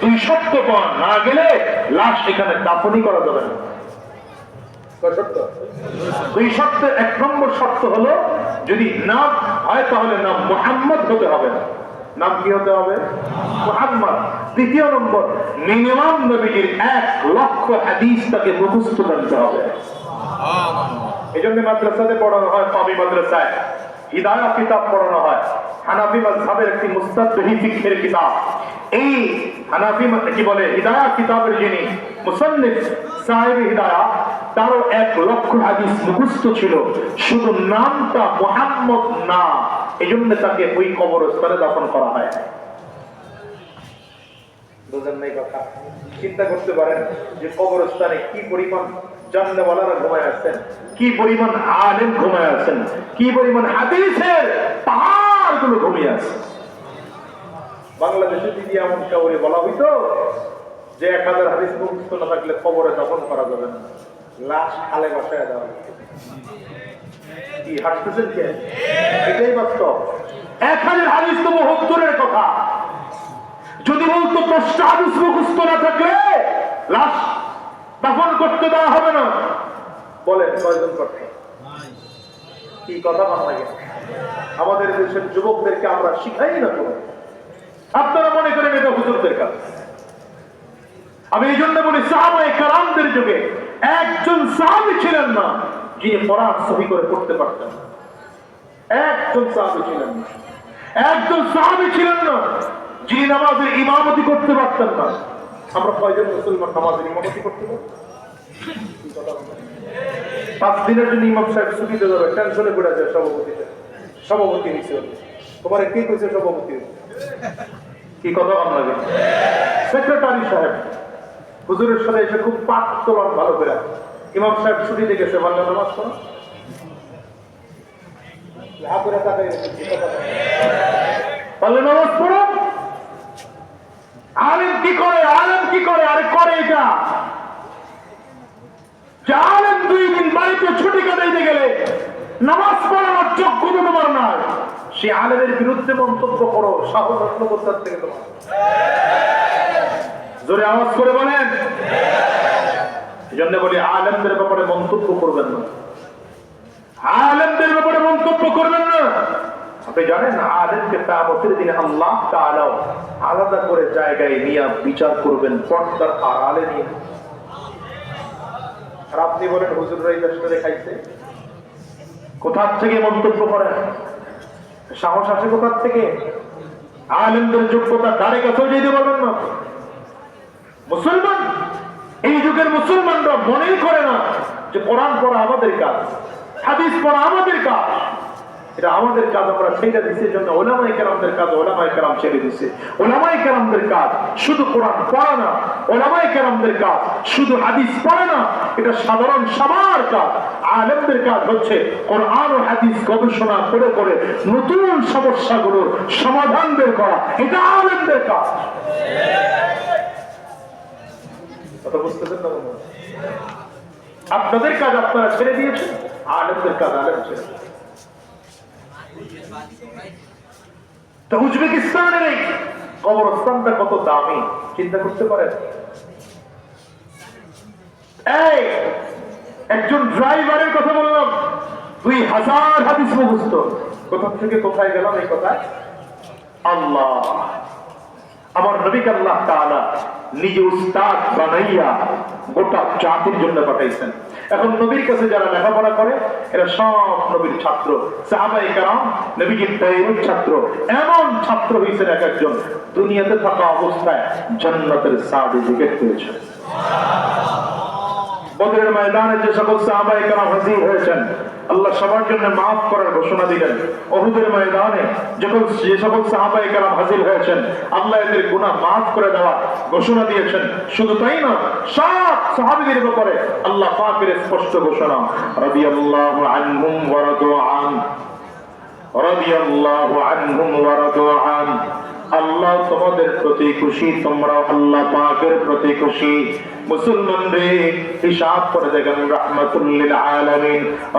দুই সপ্তাহ পর না গেলে লাশ এখানে দাফনই করা যাবে না। দুই এক নম্বর শর্ত হলো যদি নাম হয় তাহলে নাম মোহাম্মদ হতে হবে না। নাম কি হতে হবে? মোহাম্মদ। দ্বিতীয় নম্বর মিনিমাম নবীজির এক লক্ষ হাদিস তাকে মুখস্থ করতে হবে। এই জন্য মাদ্রাসাতে পড়ানো হয় পাবি মাদ্রাসায়। হিদায়া কিতাব পড়ানো হয়। মাযহাবের একটি ফিকহের কিতাব। এই হানাফি কি বলে? হিদায়া কিতাবের যিনি মুসান্নিফ সাহেব তারও এক লক্ষ হাদিস ছিল। শুধু নামটা মোহাম্মদ না এই জন্য তাকে ওই কবরস্থানে দাফন করা হয়। নাই কথা? চিন্তা করতে পারেন যে কবরস্থানে কি পরিমাণ জানলেওয়ালারা ঘুমায় আছেন কি পরিমাণ আলেম ঘুমায় কি পরিমাণ হাদিসের পাহাড়গুলো ঘুমিয়ে আছে। বাংলাদেশে যদি এমন কাউরে বলা হইতো যে এক হাজার হাদিস মুখস্থ না থাকলে খবরে দাফন করা যাবে না। লাশ খালে বসায় দেওয়া কি এটাই এক হাজার কথা। যদি বলতো না থাকলে লাশ করতে দেওয়া হবে না। বলেন কথা আমাদের দেশের যুবকদেরকে আমরা শিখাই না কোনো। আপনারা মনে করেন এটা হুজুরদের কাজ। আমি এই জন্য বলি, সাহাবায়ে কারামদের যুগে একজন সাহাবি ছিলেন না, যিনি কোরআন সহি করে পড়তে পারতেন। একজন সাহাবি ছিলেন না। একজন সাহাবি ছিলেন না, যিনি নামাজের ইমামতি করতে পারতেন না। আমরা কয়জন মুসলমান নামাজের ইমামতি করতে পারি? কি কথা বলেন? পাঁচ দিনের জন্য ইমাম সাহেব দিয়ে যাবে, টেনশনে পড়ে যায় সভাপতিতে। সভাপতি হয়েছে। তোমার কে কইছে সভাপতি? কি কথা আপনাকে সেক্রেটারি সাহেব, হুজুরের সাথে এসে খুব পাঠ তোলার ভালো করে। ইমাম সাহেব ছুটিতে গেছে বাংলা নামাজ পড়া। নামাজ আলেম কি করে, আলেম কি করে, আরে করে এটা? আলেম দুই দিন বাড়িতে ছুটি কাটাইতে গেলে নামাজ পড়ানোর যোগ্য তো তোমার নয় সে আলেমের বিরুদ্ধে মন্তব্য করো, সাহস আসলো কোথার থেকে তোমার। জোরে আওয়াজ করে বলেন। এই জন্য বলি, আলেমদের ব্যাপারে মন্তব্য করবেন না। আলেমদের ব্যাপারে মন্তব্য করবেন না। আপনি জানেন, আলেমকে দিনে আল্লাহ আলাদা করে জায়গায় নিয়ে বিচার করবেন, পর্দার নিয়ে। আর আপনি বলেন দেখাইছে। কোথার থেকে মন্তব্য করেন? সাহস আসে কোথার থেকে? আলেমদের যোগ্যতা কারে কাছেও যেতে পারবেন না? মুসলমান? এই যুগের মুসলমানরা মনেই করে না যে কোরআন পড়া আমাদের কাজ, হাদিস পড়া আমাদের কাজ। এটা আমাদের কাজ, আমরা ছেড়ে দিচ্ছি জন্য ওলামাই কেরামদের কাজ ওলামাই কেরাম ছেড়ে দিচ্ছে ওলামাই কেরামদের কাজ শুধু কোরআন পড়া না ওলামাই কেরামদের কাজ শুধু হাদিস পড়া না, এটা সাধারণ সবার কাজ আলেমদের কাজ হচ্ছে কোরআন ও হাদিস গবেষণা করে করে নতুন সমস্যাগুলোর সমাধান বের করা এটা আলেমদের কাজ কথা বুঝতেছেন না? আপনাদের কাজ আপনারা ছেড়ে দিয়েছেন, আলেমদের কাজ আলেম ছেড়ে। তো উজবেকিস্তানের এই কবরস্থানটা কত দামি? চিন্তা করতে পারেন। এই, একজন ড্রাইভারের কথা বললাম। দুই হাজার হাদিস মুখস্থ। কোথা থেকে কোথায় গেলাম এই কথায়? আল্লাহ। আমার নবীকে আল্লাহ তাআলা নিজে উস্তাদ বানাইয়া গোটা জাতির জন্য পাঠাইছেন। এখন নবীর কাছে যারা লেখাপড়া করে, এরা সব নবীর ছাত্র। সাহাবাই কারণ নবীজির তৈরির ছাত্র। এমন ছাত্র হয়েছেন এক একজন। দুনিয়াতে থাকা অবস্থায় জান্নাতের সার্টিফিকেট পেয়েছেন বদরের ময়দানে যে সকল সাহাবাই কারাম হাজির হয়েছেন, আল্লাহ সবার জন্য মাফ করার ঘোষণা দিলেন। অহুদের ময়দানে যখন যে সকল সাহাবাই কারাম হাজির হয়েছেন, আল্লাহ এদের গুনাহ মাফ করে দেওয়ার ঘোষণা দিয়েছেন। শুধু তাই না সব সাহাবীদের ব্যাপারে আল্লাহ পাকের স্পষ্ট ঘোষণা। রাদিয়াল্লাহু আনহুম ওয়া রাদু আন। রাদিয়াল্লাহু আনহুম ওয়া রাদু আন। আল্লাহ তোমাদের প্রতি খুশি, তোমরা আল্লাহ পাকের প্রতি খুশি। মুসলমান রে হিসাব করে দেখেন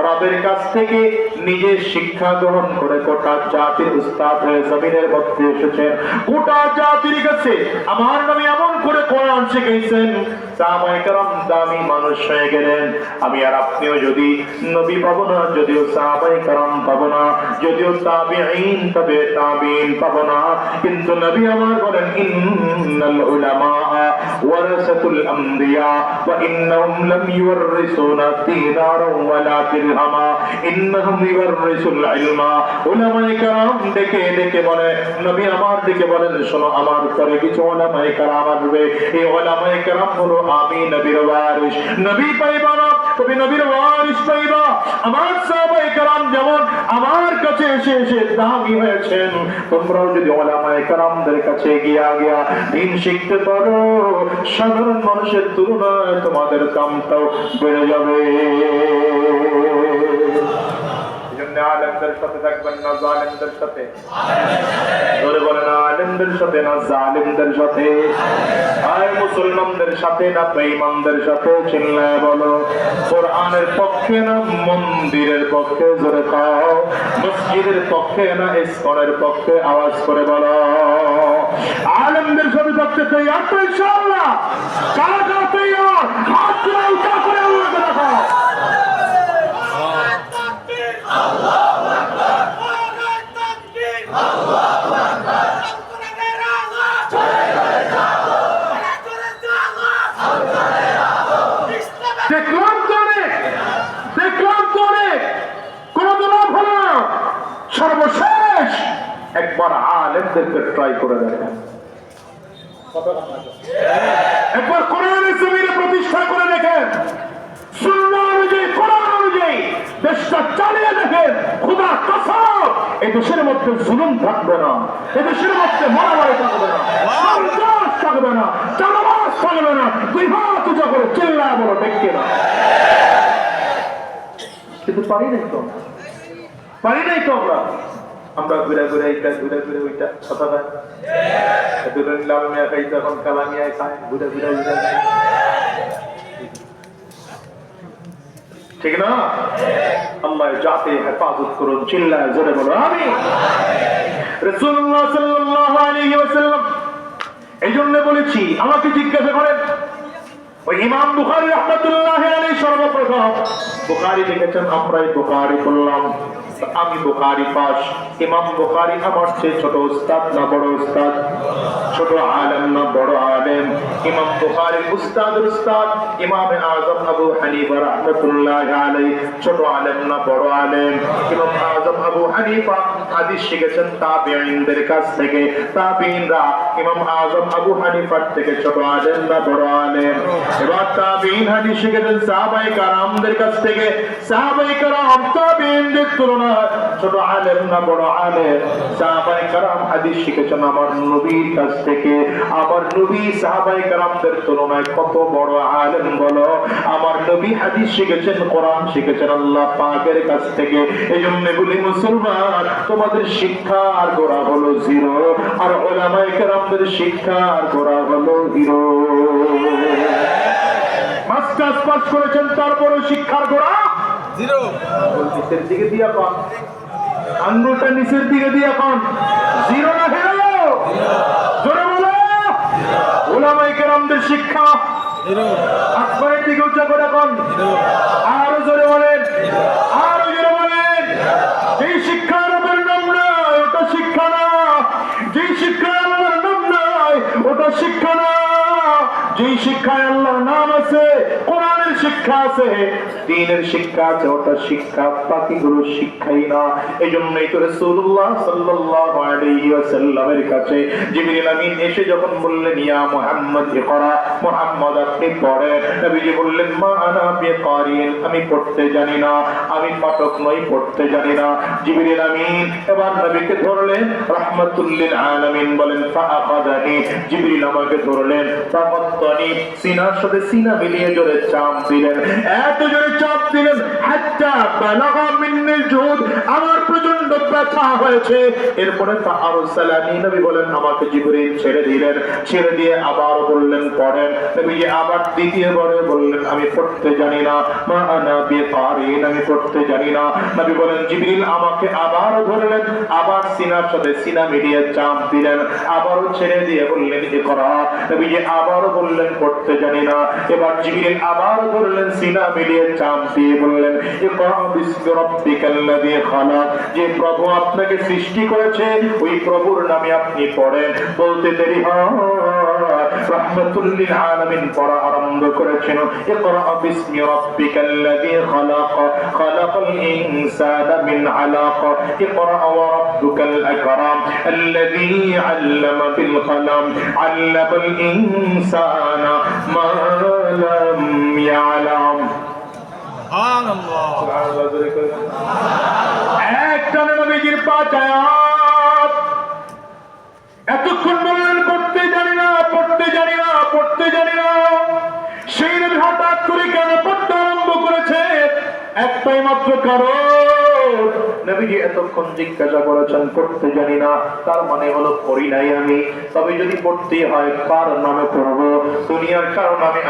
রবের কাছ থেকে নিজে শিক্ষা গ্রহণ করে গোটা জাতির উস্তাদ হয়ে জমিনের মধ্যে এসেছেন। গোটা জাতির কাছে আমার এমন সাহাবায়ে কেরাম দামি মানুষ হয়ে গেলেন। আমি আর আপনিও যদি নবী পাবো না, যদিও সাহাবায়ে কেরাম পাবো না, যদিও তাবিঈন তবে তাবিঈন পাবো না, কিন্তু নবী আমার বলেন, ইন্নাল উলামা ওয়ারাসাতুল আমবিয়া ওয়া ইন্নাহুম লাম ইউরিসুনা দিনারা ওয়ালা দিরহামা ইন্নাহুম ইউরিসুল ইলমা। উলামায়ে কেরাম ডেকে ডেকে বলে, নবী আমার দিকে বলেন, শোনো, আমার পরে কিছু ওলামায়ে কেরাম আসবে। এই ওলামায়ে কেরাম হলো আমি, নবীর ওয়ারিস নবী পাইবা তুমি নবীর ওয়ারিস পাইবা। আমার সাহাবায়ে কেরাম যেমন আমার কাছে এসে এসে দামি হয়েছেন, তোমরাও যদি ওলামায়ে কেরামদের কাছে গিয়া গিয়া দিন শিখতে পারো। সাধারণ মানুষের তুলনায় তোমাদের দামটাও বেড়ে যাবে। সাথে থাকবেন না সাথে। ধরে সাথে না সাথে? আর মুসলমানদের সাথে না সাথে? বলো, কোরআনের পক্ষে না মন্দিরের পক্ষে? জোরে খাও মসজিদের পক্ষে না ইসকনের পক্ষে? আওয়াজ করে বলো, আলেমদের সাথে থাকতে তৈরি ইনশাআল্লাহ। কারা কারা তৈরি হাত উঠা করে দেখলাম তো অনেক, দেখলাম তো অনেক। কোনো তো লাভ হলো না। সর্বশেষ একবার আলেমদেরকে ট্রাই করে দেখেন। একবার কোরআনের জমিনে প্রতিষ্ঠা করে দেখেন। সুন্নাহ অনুযায়ী, কোরআন অনুযায়ী দেশটা চালিয়ে দেখেন। খুদা কসম, এই দেশের মধ্যে জুলুম থাকবে না। এই দেশের মধ্যে মারামারি থাকবে না। সন্ত্রাস থাকবে না। থাকবে না দুই হাত উঁচা করে, চিল্লা বলো, দেখতে না। কিন্তু পারি নাই তো। পারি নাই তো আমরা। আমরা ঘুরে ঘুরে এইটা, ঘুরে ঘুরে ওইটা, কথা না দুজন লামিয়া খাইছে, এখন কালামিয়া খায়, ঘুরে ঘুরে ঘুরে ঠিক না? আল্লাহ জাতে হেফাজত করুন, চিল্লায় জোরে বলো আমি ওয়াসাল্লাম এই জন্য বলেছি, আমাকে জিজ্ঞাসা করেন, ওই ইমাম বুখারি রহমতুল্লাহ সর্বপ্রথম। বুখারি লিখেছেন, আমরাই বুখারি বললাম। আমি বুখারী পাস ইমাম বুখারী আমার চেয়ে ছোট উস্তাদ না বড় উস্তাদ? ছোট আলেম না বড় আলেম? ইমাম বুখারী উস্তাদ উস্তাদ। ইমাম আজম আবু হানিফা রহমাতুল্লাহ আলাইহি। ছোট আলেম না বড় আলেম? ইমাম আজম আবু হানিফা হাদিস শিখেছেন তাবিঈনদের কাছ থেকে। তাবিঈনরা ইমাম আজম আবু হানিফার থেকে ছোট আলেম না বড় আলেম? এবার তাবিঈন হাদিস শিখেছেন সাহাবায়ে কারামদের কাছ থেকে। সাহাবায়ে কারাম তাবিঈনদের ছোট আলেম না বড় আলেম? সাহাবায়ে কারাম হাদিস শিখেছেন আমার নবীর কাছ থেকে। আমার নবী সাহাবায়ে কারামদের তুলনায় কত বড় আলেম বলো? আমার নবী হাদিস শিখেছেন, কোরআন শিখেছেন, আল্লাহ পাকের কাছ থেকে। এই জন্য বলি, মুসলমান, তোমাদের শিক্ষার গোড়া হলো জিরো, আর ওলামায়ে কেরামদের শিক্ষার গোড়া হলো হিরো। মাস্টার্স পাস করেছেন তারপরে শিক্ষার গোড়া জিরো। নিচের দিকে দিয়া কন আঙ্গুলটা নিচের দিকে দিয়া কম জিরো না হিরো জোরে। বলো। ওলামায়ে কেরামদের শিক্ষা। আকবরের দিকে উচ্চ করে কন আরও জোরে বলেন। যেই শিক্ষায় আল্লাহর নাম আছে, কোরআনের শিক্ষা আছে, দিনের শিক্ষা আছে ওটা শিক্ষা বাকিগুলো শিক্ষাই না। এই জন্যই তো রাসূলুল্লাহ সাল্লাল্লাহু আলাইহি কাছে জিবরিল আমিন এসে যখন বললেন, ইয়া মুহাম্মদ ইকরা মুহাম্মদ আপনি পড়েন নবীজি বললেন, মা আনা আমি পড়তে জানি না, আমি পাঠক নই, পড়তে জানি না। আমিন এবার নবীকে ধরলেন আলামিন। বলেন জিবরিল আমাকে ধরলেন সিনার সাথে সিনা মিলিয়ে জোরে চাপ দিলেন। এত জোরে চাপ দিলেন, হাত্তা বালাগা মিন্নিল জুদ আমার প্রচণ্ড ব্যথা হয়েছে। এরপরে ফাআরসালানি নবী বলেন, আমাকে জিবরিল ছেড়ে দিলেন। ছেড়ে দিয়ে আবার বললেন বললেন, আমি পড়তে জানি না, মা আনা আমি পড়তে জানি না। বলেন, জিবরিল আমাকে আবার ধরলেন, আবার সিনার সাথে সিনা চাপ দিলেন, আবারও ছেড়ে দিয়ে বললেন ইকরা নবীজি আবারও বললেন, পড়তে জানি না। এবার জিবরিল আবার ধরলেন, সিনা চাপ দিয়ে বললেন রাব্বিকাল্লাযী খালাক। যে প্রভু আপনাকে সৃষ্টি করেছে, ওই প্রভুর নামে আপনি পড়েন। বলতে দেরি হয়। রহমাতুল্লিল আলামিন পড়া আরম্ভ করেছেন ইকরা বিসমি রাব্বিকাল্লাযী খালাক খালাকাল ইনসানা মিন আলাক ইকরা ওয়া রাব্বুকাল আকরাম الذي علم بالقلم علم الإنسان ما لم يعلم একটা নবীজির পাঁচ আয়াত একটাই মাত্র কারণ, নবীজি এতক্ষণ জিজ্ঞাসা করেছেন, পড়তে জানি না। তার মানে হলো, পড়ি নাই আমি। তবে যদি পড়তে হয়, কার নামে পড়ব? দুনিয়ার কারণ আমি